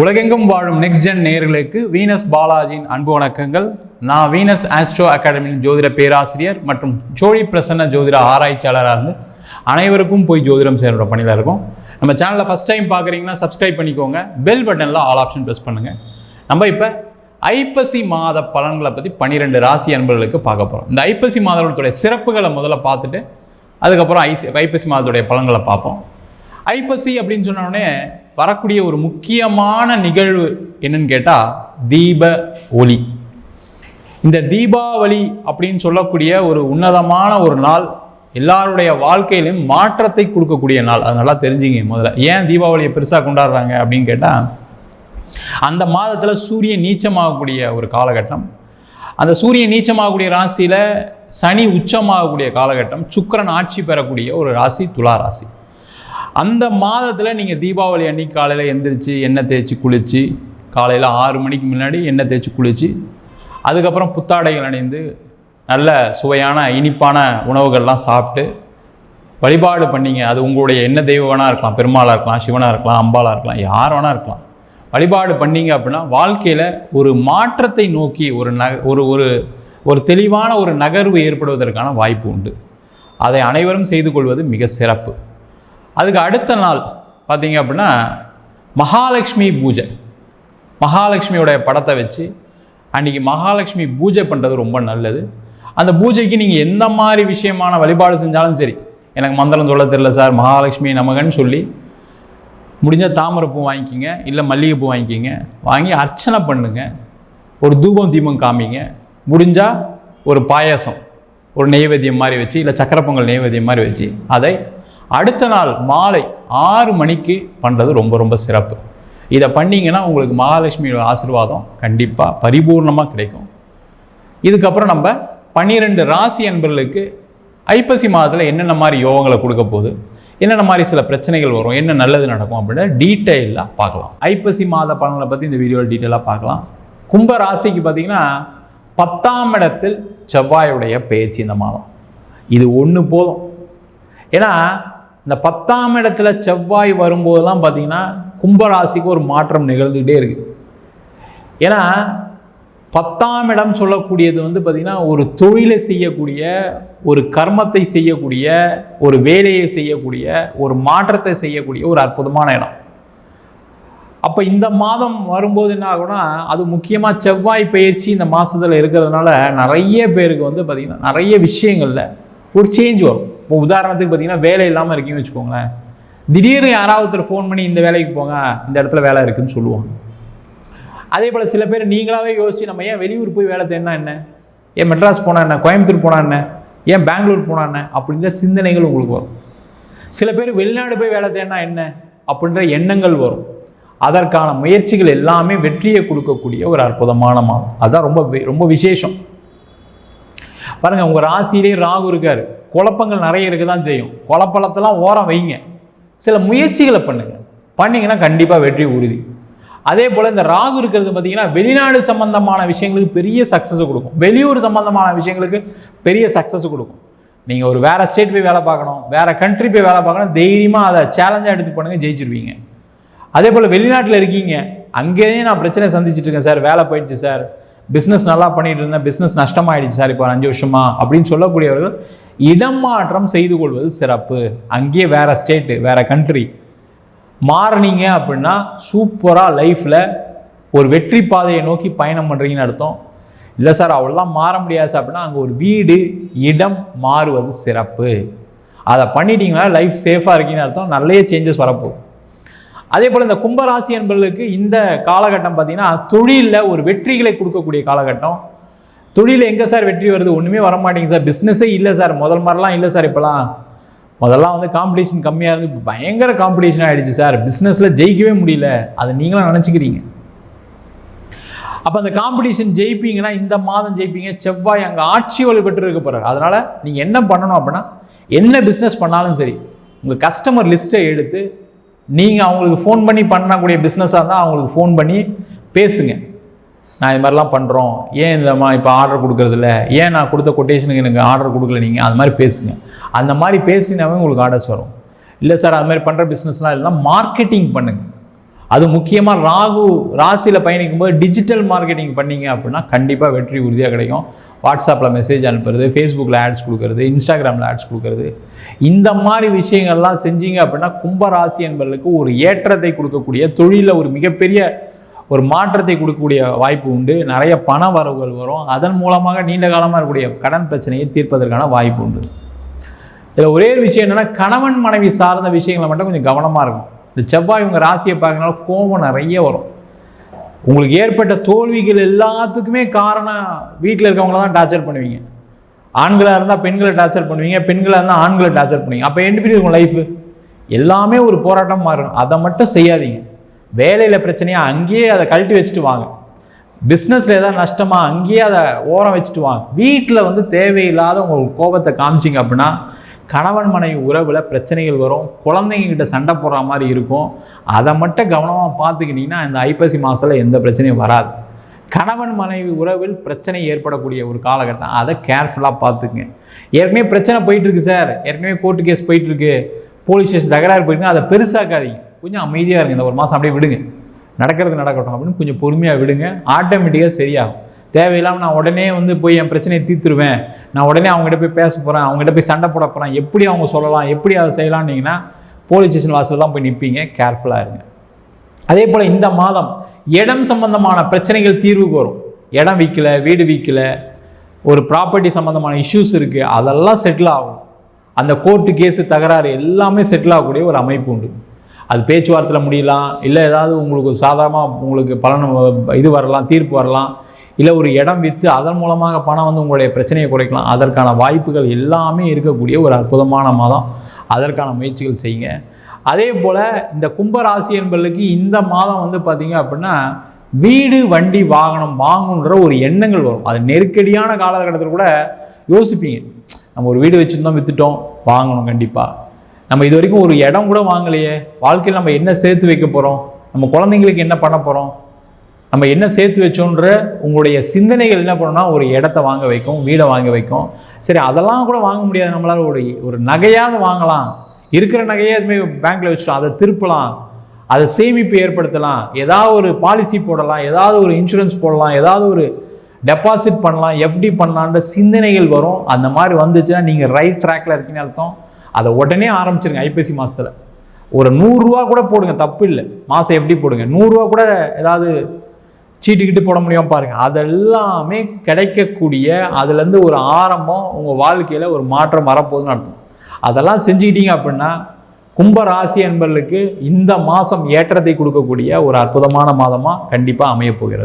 உலகெங்கும் வாழும் next gen நேர்களுக்கு வீனஸ் பாலாஜியின் அன்பு வணக்கங்கள். நான் வீனஸ் ஆஸ்ட்ரோ அகாடமியின் ஜோதிட பேராசிரியர் மற்றும் ஜோடி பிரசன்ன ஜோதிட ஆராய்ச்சியாளராக இருந்து அனைவருக்கும் போய் ஜோதிடம் சேர்ற பணியில் இருக்கும். நம்ம சேனலில் ஃபஸ்ட் டைம் பார்க்குறீங்கன்னா சப்ஸ்கிரைப் பண்ணிக்கோங்க. பெல் பட்டனில் ஆல் ஆப்ஷன் ப்ரெஸ் பண்ணுங்கள் நம்ம இப்போ ஐப்பசி மாத பலன்களை பற்றி பன்னிரெண்டு ராசி அன்பர்களுக்கு பார்க்க போகிறோம் இந்த ஐப்பசி மாதத்துடைய சிறப்புகளை முதல்ல பார்த்துட்டு அதுக்கப்புறம் ஐசி ஐப்பசி மாதத்துடைய பலன்களை பார்ப்போம். ஐப்பசி அப்படின்னு சொன்னோடனே வரக்கூடிய ஒரு முக்கியமான நிகழ்வு என்னன்னு கேட்டால் தீப ஒளி இந்த தீபாவளி அப்படின்னு சொல்லக்கூடிய ஒரு உன்னதமான ஒரு நாள் எல்லாருடைய வாழ்க்கையிலும் மாற்றத்தை கொடுக்கக்கூடிய நாள். அது நல்லா தெரிஞ்சுங்க முதல்ல. ஏன் தீபாவளியை பெருசாக கொண்டாடுறாங்க அப்படின்னு கேட்டால் அந்த மாதத்தில் சூரியன் நீச்சமாகக்கூடிய ஒரு காலகட்டம். அந்த சூரியன் நீச்சமாகக்கூடிய ராசியில் சனி உச்சமாகக்கூடிய காலகட்டம். சுக்கிரன் ஆட்சி பெறக்கூடிய ஒரு ராசி துலா ராசி. அந்த மாதத்தில் நீங்கள் தீபாவளி அன்னைக்கு காலையில் எந்திரிச்சு எண்ணெய் தேய்ச்சி குளித்து காலையில் ஆறு மணிக்கு முன்னாடி எண்ணெய் தேய்ச்சி குளித்து அதுக்கப்புறம் புத்தாடைகள் அணிந்து நல்ல சுவையான இனிப்பான உணவுகள்லாம் சாப்பிட்டு வழிபாடு பண்ணிங்க. அது உங்களுடைய என்ன தெய்வம் இருக்கலாம். பெருமாளாக இருக்கலாம் சிவனாக இருக்கலாம் அம்பாளாக இருக்கலாம் யார் வேணால் இருக்கலாம். வழிபாடு பண்ணீங்க அப்படின்னா வாழ்க்கையில் ஒரு மாற்றத்தை நோக்கி ஒரு ந ஒரு ஒரு ஒரு தெளிவான ஒரு நகர்வு ஏற்படுவதற்கான வாய்ப்பு உண்டு. அதை அனைவரும் செய்து கொள்வது மிக சிறப்பு. அதுக்கு அடுத்த நாள் பார்த்தீங்க அப்படின்னா மகாலட்சுமி பூஜை. மகாலட்சுமியோடைய படத்தை வச்சு அன்றைக்கி மகாலட்சுமி பூஜை பண்ணுறது ரொம்ப நல்லது. அந்த பூஜைக்கு நீங்கள் எந்த மாதிரி விஷயமான வழிபாடு செஞ்சாலும் சரி எனக்கு மந்திரம் சொல்ல தெரில சார் மகாலட்சுமி நமகன்னு சொல்லி முடிஞ்சால் தாமரைப்பூ வாங்கிக்கிங்க இல்லை மல்லிகைப்பூ வாங்கிக்கிங்க வாங்கி அர்ச்சனை பண்ணுங்க ஒரு தூபம் தீபம் காமிங்க முடிஞ்சால் ஒரு பாயாசம் ஒரு நெய்வேத்தியம் மாதிரி வச்சு இல்லை சக்கரை பொங்கல் நெய்வேத்தியம் மாதிரி வச்சு அதை அடுத்த நாள் மாலை ஆறு மணிக்கு பண்ணுறது ரொம்ப ரொம்ப சிறப்பு. இதை பண்ணீங்கன்னா உங்களுக்கு மகாலட்சுமியோட ஆசீர்வாதம் கண்டிப்பாக பரிபூர்ணமாக கிடைக்கும். இதுக்கப்புறம் நம்ம பன்னிரெண்டு ராசி அன்பர்களுக்கு ஐப்பசி மாதத்தில் என்னென்ன மாதிரி யோகங்களை கொடுக்க போகுது என்னென்ன மாதிரி சில பிரச்சனைகள் வரும் என்ன நல்லது நடக்கும் அப்படின்னு டீட்டெயிலாக பார்க்கலாம். ஐப்பசி மாத பலன்களை பற்றி இந்த வீடியோவில் டீட்டெயிலாக பார்க்கலாம். கும்ப ராசிக்கு பார்த்தீங்கன்னா பத்தாம் இடத்தில் செவ்வாயுடைய பயிற்சி இந்த மாதம். இது ஒன்று போதும். ஏன்னா இந்த பத்தாம் இடத்துல செவ்வாய் வரும்போதெல்லாம் பார்த்தீங்கன்னா கும்பராசிக்கு ஒரு மாற்றம் நிகழ்ந்துக்கிட்டே இருக்கு. ஏன்னா பத்தாம் இடம் சொல்லக்கூடியது வந்து பார்த்திங்கன்னா ஒரு தொழிலை செய்யக்கூடிய ஒரு கர்மத்தை செய்யக்கூடிய ஒரு வேலையை செய்யக்கூடிய ஒரு மாற்றத்தை செய்யக்கூடிய ஒரு அற்புதமான இடம். அப்போ இந்த மாதம் வரும்போது என்ன ஆகும்னா அது முக்கியமாக செவ்வாய் பயிற்சி இந்த மாதத்தில் இருக்கிறதுனால நிறைய பேருக்கு வந்து பார்த்திங்கன்னா நிறைய விஷயங்களில் ஒரு சேஞ்ச் வரும். இப்போ உதாரணத்துக்கு பார்த்தீங்கன்னா வேலை இல்லாமல் இருக்கீங்கன்னு வச்சுக்கோங்களேன். திடீர்னு யாராவது ஒருத்தர் ஃபோன் பண்ணி இந்த வேலைக்கு போங்க இந்த இடத்துல வேலை இருக்குன்னு சொல்லுவாங்க. அதே போல் சில பேர் நீங்களாவே யோசிச்சு நம்ம ஏன் வெளியூர் போய் வேலை தேடினா என்ன? ஏன் மெட்ராஸ் போனா என்ன? கோயம்புத்தூர் போனா என்ன? ஏன் பெங்களூர் போனா என்ன? அப்படின்ற சிந்தனைகள் உங்களுக்கு வரும். சில பேர் வெளிநாடு போய் வேலை தேடினா என்ன? அப்படின்ற எண்ணங்கள் வரும். அதற்கான முயற்சிகள் எல்லாமே வெற்றியை கொடுக்கக்கூடிய ஒரு அற்புதமான மாதம். அதுதான் ரொம்ப ரொம்ப விசேஷம். பாருங்கள் உங்கள் ராசியிலே ராகு இருக்காரு. குழப்பங்கள் நிறைய இருக்க தான் செய்யும். குழப்பலத்தெல்லாம் ஓரம் வைங்க. சில முயற்சிகளை பண்ணுங்கள் பண்ணிங்கன்னா கண்டிப்பாக வெற்றி உறுதி. அதே போல் இந்த ராகு இருக்கிறது பார்த்தீங்கன்னா வெளிநாடு சம்மந்தமான விஷயங்களுக்கு பெரிய சக்ஸஸ் கொடுக்கும். வெளியூர் சம்மந்தமான விஷயங்களுக்கு பெரிய சக்ஸஸ் கொடுக்கும். நீங்கள் ஒரு வேறு ஸ்டேட் போய் வேலை பார்க்கணும் வேறு கண்ட்ரி போய் வேலை பார்க்கணும் தைரியமாக அதை சேலஞ்சாக எடுத்து பண்ணுங்க ஜெயிச்சிருவீங்க. அதே போல் வெளிநாட்டில் இருக்கீங்க அங்கேயே நான் பிரச்சனை சந்திச்சிட்டு இருக்கேன் சார் வேலை போயிடுச்சு சார். பிஸ்னஸ் நல்லா பண்ணிகிட்டு இருந்தேன் பிஸ்னஸ் நஷ்டமாயிடுச்சு சார் இப்போ அஞ்சு வருஷமா அப்படின்னு சொல்லக்கூடியவர்கள் இடம் மாற்றம் செய்து கொள்வது சிறப்பு. அங்கேயே வேறு ஸ்டேட்டு வேறு கண்ட்ரி மாறுனீங்க அப்படின்னா சூப்பராக லைஃப்பில் ஒரு வெற்றி பாதையை நோக்கி பயணம் பண்ணுறீங்கன்னு அர்த்தம். இல்லை சார் அவ்வளோலாம் மாற முடியாது சார் அப்படின்னா அங்கே ஒரு வீடு இடம் மாறுவது சிறப்பு. அதை பண்ணிட்டீங்கன்னா லைஃப் சேஃபாக இருக்கீங்கன்னு அர்த்தம். நிறைய சேஞ்சஸ் வரப்போகுது. அதே போல் இந்த கும்பராசி என்பவர்களுக்கு இந்த காலகட்டம் பார்த்திங்கன்னா தொழிலில் ஒரு வெற்றிகளை கொடுக்கக்கூடிய காலகட்டம். தொழில் எங்கே சார் வெற்றி வருது? ஒன்றுமே வர மாட்டேங்குது சார். பிஸ்னஸே இல்லை சார். முதல் மாதிரிலாம் இல்லை சார் இப்போலாம். முதல்லாம் வந்து காம்படிஷன் கம்மியாக இருந்து இப்போ பயங்கர காம்படிஷன் ஆகிடுச்சு சார். பிஸ்னஸில் ஜெயிக்கவே முடியல. அதை நீங்களும் நினச்சிக்கிறீங்க. அப்போ அந்த காம்படிஷன் ஜெயிப்பீங்கன்னா இந்த மாதம் ஜெயிப்பீங்க. செவ்வாய் அங்கே ஆட்சி வலுப்பெற்று இருக்க போகிறார் அதனால் நீங்கள் என்ன பண்ணணும் அப்படின்னா என்ன பிஸ்னஸ் பண்ணாலும் சரி உங்கள் கஸ்டமர் லிஸ்ட்டை எடுத்து நீங்கள் அவங்களுக்கு ஃபோன் பண்ணி பண்ணக்கூடிய பிஸ்னஸாக இருந்தால் அவங்களுக்கு ஃபோன் பண்ணி பேசுங்க. நான் இது மாதிரிலாம் பண்ணுறோம் ஏன் இந்த மா இப்போ ஆர்டர் கொடுக்குறதில்ல? ஏன் நான் கொடுத்த கொட்டேஷனுக்கு எனக்கு ஆர்டர் கொடுக்கல நீங்கள் அது மாதிரி பேசுங்க. அந்த மாதிரி பேசினாவே உங்களுக்கு ஆர்டர்ஸ் வரும். இல்லை சார் அது மாதிரி பண்ணுற பிஸ்னஸ்லாம் இல்லைனா மார்க்கெட்டிங் பண்ணுங்கள் அது முக்கியமாக ராகு ராசியில் பயணிக்கும் போது டிஜிட்டல் மார்க்கெட்டிங் பண்ணீங்க அப்படின்னா கண்டிப்பாக வெற்றி உறுதியாக கிடைக்கும். வாட்ஸ்அப்பில் மெசேஜ் அனுப்புறது ஃபேஸ்புக்கில் ஆட்ஸ் கொடுக்குறது இன்ஸ்டாகிராமில் ஆட்ஸ் கொடுக்குறது. இந்த மாதிரி விஷயங்கள்லாம் செஞ்சீங்க அப்படின்னா கும்பராசி என்பவர்களுக்கு ஒரு ஏற்றத்தை கொடுக்கக்கூடிய தொழிலில் ஒரு மிகப்பெரிய ஒரு மாற்றத்தை கொடுக்கக்கூடிய வாய்ப்பு உண்டு. நிறைய பண வரவுகள் வரும். அதன் மூலமாக நீண்ட காலமாக இருக்கக்கூடிய கடன் பிரச்சனையை தீர்ப்பதற்கான வாய்ப்பு உண்டு. இதில் ஒரே ஒரு விஷயம் என்னென்னா கணவன் மனைவி சார்ந்த விஷயங்களை மட்டும் கொஞ்சம் கவனமாக இருக்கும் இந்த செவ்வாய் உங்கள் ராசியை பார்க்கறனால கோபம் நிறைய வரும். உங்களுக்கு ஏற்பட்ட தோல்விகள் எல்லாத்துக்குமே காரணம் வீட்டில் இருக்கவங்கள தான் டார்ச்சர் பண்ணுவீங்க. ஆண்களாக இருந்தால் பெண்களை டார்ச்சர் பண்ணுவீங்க பெண்களாக இருந்தால் ஆண்களை டார்ச்சர் பண்ணுவீங்க. அப்போ எண்டு பண்ணி உங்கள் லைஃபு எல்லாமே ஒரு போராட்டம் மாறும் அதை மட்டும் செய்யாதீங்க. வேலையில் பிரச்சனையாக அங்கேயே அதை கழட்டி வச்சுட்டு வாங்க. பிஸ்னஸில் ஏதாவது நஷ்டமா அங்கேயே அதை ஓரம் வச்சுட்டு வாங்க. வீட்டில் வந்து தேவையில்லாத உங்கள் கோபத்தை காமிச்சிங்க அப்படின்னா கணவன் மனைவி உறவில் பிரச்சனைகள் வரும் குழந்தைங்கக்கிட்ட சண்டை போடுற மாதிரி இருக்கும். அதை மட்டும் கவனமாக பார்த்துக்கிட்டிங்கன்னா இந்த ஐப்பசி மாதத்தில் எந்த பிரச்சனையும் வராது. கணவன் மனைவி உறவில் பிரச்சனை ஏற்படக்கூடிய ஒரு காலகட்டம். அதை கேர்ஃபுல்லாக பார்த்துக்குங்க. ஏற்கனவே பிரச்சனை போயிட்டுருக்கு சார் ஏற்கனவே கோர்ட்டு கேஸ் போயிட்டுருக்கு போலீஸ் ஸ்டேஷன் தகராறு போயிட்டுருக்கு அதை பெருசாக்காதீங்க. கொஞ்சம் அமைதியாக இருங்க. இந்த ஒரு மாதம் அப்படியே விடுங்க. நடக்கிறது நடக்கட்டும் அப்படின்னு கொஞ்சம் பொறுமையாக விடுங்க. ஆட்டோமேட்டிக்காக சரியாகும். தேவையில்லாமல் நான் உடனே வந்து போய் என் பிரச்சனையை தீர்த்துருவேன். நான் உடனே அவங்ககிட்ட போய் பேச போகிறேன் அவங்ககிட்ட போய் சண்டை போட போகிறேன் எப்படி அவங்க சொல்லலாம்? எப்படி அதை செய்யலாம்னீங்கன்னா போலீஸ் ஸ்டேஷன் வாசல் தான் போய் நிற்பீங்க கேர்ஃபுல்லாக இருங்க. அதே போல் இந்த மாதம் இடம் சம்பந்தமான பிரச்சனைகள் தீர்வுக்கு வரும். இடம் விற்கல வீடு விற்கல ஒரு ப்ராப்பர்ட்டி சம்மந்தமான இஷ்யூஸ் இருக்குது அதெல்லாம் செட்டில் ஆகும். அந்த கோர்ட்டு கேஸு தகராறு எல்லாமே செட்டில் ஆகக்கூடிய ஒரு அமைப்பு உண்டு. அது பேச்சுவார்த்தையில் முடியலாம் இல்லை ஏதாவது உங்களுக்கு சாதாரணமாக உங்களுக்கு பலன் இது வரலாம் தீர்ப்பு வரலாம் இல்லை ஒரு இடம் விற்று அதன் மூலமாக பணம் வந்து உங்களுடைய பிரச்சனையை குறைக்கலாம் அதற்கான வாய்ப்புகள் எல்லாமே இருக்கக்கூடிய ஒரு அற்புதமான மாதம். அதற்கான முயற்சிகள் செய்யுங்க. அதே போல் இந்த கும்பராசி என்பர்களுக்கு இந்த மாதம் வந்து பார்த்திங்க அப்படின்னா வீடு வண்டி வாகனம் வாங்கணுன்ற ஒரு எண்ணங்கள் வரும். அது நெருக்கடியான காலகட்டத்தில் கூட யோசிப்பீங்க. நம்ம ஒரு வீடு வச்சுருந்தோம் விற்றுட்டோம் வாங்கணும் கண்டிப்பாக நம்ம இது வரைக்கும் ஒரு இடம் கூட வாங்கலையே. வாழ்க்கையில் நம்ம என்ன சேர்த்து வைக்க போகிறோம் நம்ம குழந்தைங்களுக்கு என்ன பண்ண போகிறோம் நம்ம என்ன சேர்த்து வச்சோன்ற உங்களுடைய சிந்தனைகள் என்ன பண்ணோம்னா ஒரு இடத்த வாங்க வைக்கும் வீடை வாங்க வைக்கும். சரி அதெல்லாம் கூட வாங்க முடியாது. நம்மளால் ஒரு ஒரு நகையாவது வாங்கலாம். இருக்கிற நகையே எதுவுமே பேங்க்கில் வச்சுட்டோம். அதை திருப்பலாம். அதை சேமிப்பு ஏற்படுத்தலாம். ஏதாவது ஒரு பாலிசி போடலாம். ஏதாவது ஒரு இன்சூரன்ஸ் போடலாம். ஏதாவது ஒரு டெபாசிட் பண்ணலாம். எஃப்டி பண்ணலான்ற சிந்தனைகள் வரும். அந்த மாதிரி வந்துச்சுன்னா நீங்கள் ரைட் ட்ராக்ல இருக்கீங்கன்னு அர்த்தம். அதை உடனே ஆரம்பிச்சிருங்க ஐப்பசி மாதத்தில் ஒரு நூறுரூவா கூட போடுங்க தப்பு இல்லை. மாதம் எப்படி போடுங்க? நூறுரூவா கூட ஏதாவது சீட்டுக்கிட்டு போட முடியாமல் பாருங்கள் அதெல்லாமே கிடைக்கக்கூடிய அதுலேருந்து ஒரு ஆரம்பம் உங்கள் வாழ்க்கையில் ஒரு மாற்றம் வரப்போகுதுன்னு அர்த்தம். அதெல்லாம் செஞ்சுக்கிட்டீங்க அப்படின்னா கும்ப ராசி என்பர்களுக்கு இந்த மாதம் ஏற்றத்தை கொடுக்கக்கூடிய ஒரு அற்புதமான மாதமாக கண்டிப்பாக அமையப் போகிறது.